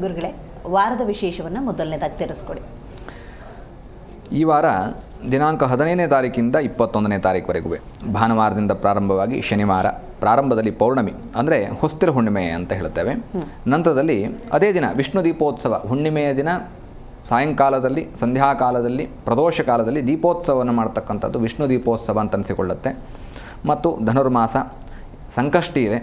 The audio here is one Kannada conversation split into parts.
ಗುರುಗಳೇ ವಾರದ ವಿಶೇಷವನ್ನು ಮೊದಲನೇದಾಗಿ ತಿಳಿಸ್ಕೊಡಿ. ಈ ವಾರ ದಿನಾಂಕ ಹದಿನೈದನೇ ತಾರೀಕಿಂದ ಇಪ್ಪತ್ತೊಂದನೇ ತಾರೀಕುವರೆಗೂ ಭಾನುವಾರದಿಂದ ಪ್ರಾರಂಭವಾಗಿ ಶನಿವಾರ ಪ್ರಾರಂಭದಲ್ಲಿ ಪೌರ್ಣಮಿ ಅಂದರೆ ಹೊಸ್ತಿರ ಹುಣ್ಣಿಮೆ ಅಂತ ಹೇಳ್ತೇವೆ. ನಂತರದಲ್ಲಿ ಅದೇ ದಿನ ವಿಷ್ಣು ದೀಪೋತ್ಸವ ಹುಣ್ಣಿಮೆಯ ದಿನ ಸಾಯಂಕಾಲದಲ್ಲಿ ಸಂಧ್ಯಾಕಾಲದಲ್ಲಿ ಪ್ರದೋಷ ಕಾಲದಲ್ಲಿ ದೀಪೋತ್ಸವವನ್ನು ಮಾಡ್ತಕ್ಕಂಥದ್ದು ವಿಷ್ಣು ದೀಪೋತ್ಸವ ಅಂತ ಅನಿಸಿಕೊಳ್ಳುತ್ತೆ. ಮತ್ತು ಧನುರ್ಮಾಸ ಸಂಕಷ್ಟಿ ಇದೆ.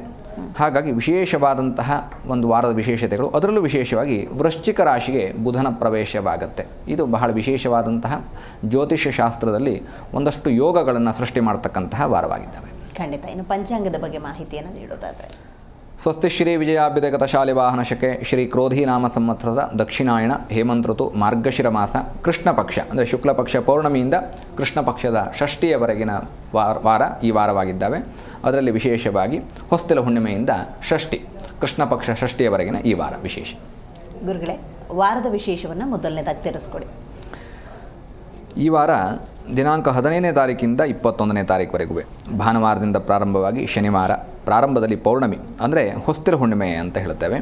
ಹಾಗಾಗಿ ವಿಶೇಷವಾದಂತಹ ಒಂದು ವಾರದ ವಿಶೇಷತೆಗಳು. ಅದರಲ್ಲೂ ವಿಶೇಷವಾಗಿ ವೃಶ್ಚಿಕ ರಾಶಿಗೆ ಬುಧನ ಪ್ರವೇಶವಾಗುತ್ತೆ. ಇದು ಬಹಳ ವಿಶೇಷವಾದಂತಹ ಜ್ಯೋತಿಷ್ಯ ಶಾಸ್ತ್ರದಲ್ಲಿ ಒಂದಷ್ಟು ಯೋಗಗಳನ್ನು ಸೃಷ್ಟಿ ಮಾಡ್ತಕ್ಕಂತಹ ವಾರವಾಗಿದ್ದಾವೆ. ಖಂಡಿತ. ಇನ್ನು ಪಂಚಾಂಗದ ಬಗ್ಗೆ ಮಾಹಿತಿಯನ್ನು ನೀಡೋದಾದರೆ ಸ್ವಸ್ತಿ ಶ್ರೀ ವಿಜಯಾಭ್ಯುದಗತ ಶಾಲೆ ವಾಹನ ಶಕೆ ಶ್ರೀ ಕ್ರೋಧಿನಾಮ ಸಂವತ್ಸರದ ದಕ್ಷಿಣಾಯಣ ಹೇಮಂತೃತು ಋತು ಮಾರ್ಗಶಿರ ಮಾಸ ಕೃಷ್ಣ ಪಕ್ಷ ಅಂದರೆ ಶುಕ್ಲ ಪಕ್ಷ ಪೌರ್ಣಮಿಯಿಂದ ಕೃಷ್ಣ ಪಕ್ಷದ ಷಷ್ಠಿಯವರೆಗಿನ ವಾರ ವಾರ ಈ ವಾರವಾಗಿದ್ದಾವೆ. ಅದರಲ್ಲಿ ವಿಶೇಷವಾಗಿ ಹೊಸ್ತಿಲ ಹುಣ್ಣಿಮೆಯಿಂದ ಷಷ್ಠಿ ಕೃಷ್ಣ ಪಕ್ಷ ಷಷ್ಠಿಯವರೆಗಿನ ಈ ವಾರ ವಿಶೇಷ. ಗುರುಗಳೇ ವಾರದ ವಿಶೇಷವನ್ನು ಮೊದಲನೇದಾಗಿ ತಿಳಿಸ್ಕೊಡಿ. ಈ ವಾರ ದಿನಾಂಕ ಹದಿನೈದನೇ ತಾರೀಕಿಂದ ಇಪ್ಪತ್ತೊಂದನೇ ತಾರೀಕುವರೆಗೂ ಭಾನುವಾರದಿಂದ ಪ್ರಾರಂಭವಾಗಿ ಶನಿವಾರ ಪ್ರಾರಂಭದಲ್ಲಿ ಪೌರ್ಣಮಿ, ಅಂದರೆ ಹೊಸ್ತಿರ ಹುಣ್ಣಿಮೆ ಅಂತ ಹೇಳ್ತೇವೆ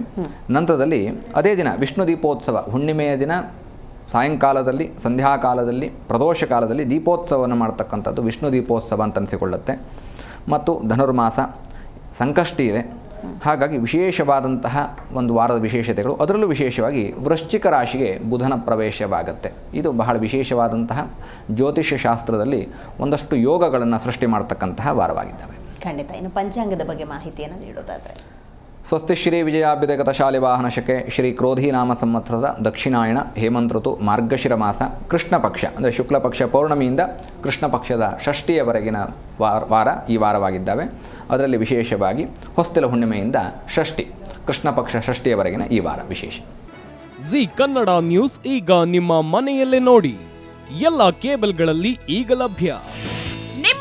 ನಂತರದಲ್ಲಿ ಅದೇ ದಿನ ವಿಷ್ಣು ದೀಪೋತ್ಸವ, ಹುಣ್ಣಿಮೆಯ ದಿನ ಸಾಯಂಕಾಲದಲ್ಲಿ, ಸಂಧ್ಯಾಕಾಲದಲ್ಲಿ ಪ್ರದೋಷ ಕಾಲದಲ್ಲಿ ದೀಪೋತ್ಸವವನ್ನು ಮಾಡ್ತಕ್ಕಂಥದ್ದು ವಿಷ್ಣು ದೀಪೋತ್ಸವ ಅಂತ ಅನಿಸಿಕೊಳ್ಳುತ್ತೆ. ಮತ್ತು ಧನುರ್ಮಾಸ, ಸಂಕಷ್ಟಿ ಇದೆ. ಹಾಗಾಗಿ ವಿಶೇಷವಾದಂತಹ ಒಂದು ವಾರದ ವಿಶೇಷತೆಗಳು. ಅದರಲ್ಲೂ ವಿಶೇಷವಾಗಿ ವೃಶ್ಚಿಕ ರಾಶಿಗೆ ಬುಧನ ಪ್ರವೇಶವಾಗುತ್ತೆ. ಇದು ಬಹಳ ವಿಶೇಷವಾದಂತಹ ಜ್ಯೋತಿಷ್ಯ ಶಾಸ್ತ್ರದಲ್ಲಿ ಒಂದಷ್ಟು ಯೋಗಗಳನ್ನು ಸೃಷ್ಟಿ ಮಾಡ್ತಕ್ಕಂತಹ ವಾರವಾಗಿದ್ದಾವೆ. ಖಂಡಿತ. ಇನ್ನು ಪಂಚಾಂಗದ ಬಗ್ಗೆ ಮಾಹಿತಿಯನ್ನು ನೀಡೋದಾದರೆ. ಸ್ವಸ್ತಿ ಶ್ರೀ ವಿಜಯಾಭ್ಯುದಯಗತ ಶಾಲೆ ವಾಹನ ಶಕೆ ಶ್ರೀ ಕ್ರೋಧಿನಾಮ ಸಂವತ್ಸರದ ದಕ್ಷಿಣಾಯಣ ಹೇಮಂತ್ ಋತು ಮಾರ್ಗಶಿರ ಮಾಸ ಕೃಷ್ಣ ಪಕ್ಷ ಅಂದರೆ ಶುಕ್ಲ ಪಕ್ಷ ಪೌರ್ಣಮಿಯಿಂದ ಕೃಷ್ಣ ಪಕ್ಷದ ಷಷ್ಠಿಯವರೆಗಿನ ವಾರ ವಾರ ಈ ವಾರವಾಗಿದ್ದಾವೆ. ಅದರಲ್ಲಿ ವಿಶೇಷವಾಗಿ ಹೊಸ್ತಿಲ ಹುಣ್ಣಿಮೆಯಿಂದ ಷಷ್ಠಿ ಕೃಷ್ಣ ಪಕ್ಷ ಷಷ್ಠಿಯವರೆಗಿನ ಈ ವಾರ ವಿಶೇಷ. ಜಿ ಕನ್ನಡ ನ್ಯೂಸ್ ಈಗ ನಿಮ್ಮ ಮನೆಯಲ್ಲೇ ನೋಡಿ. ಎಲ್ಲ ಕೇಬಲ್ಗಳಲ್ಲಿ ಈಗ ಲಭ್ಯ.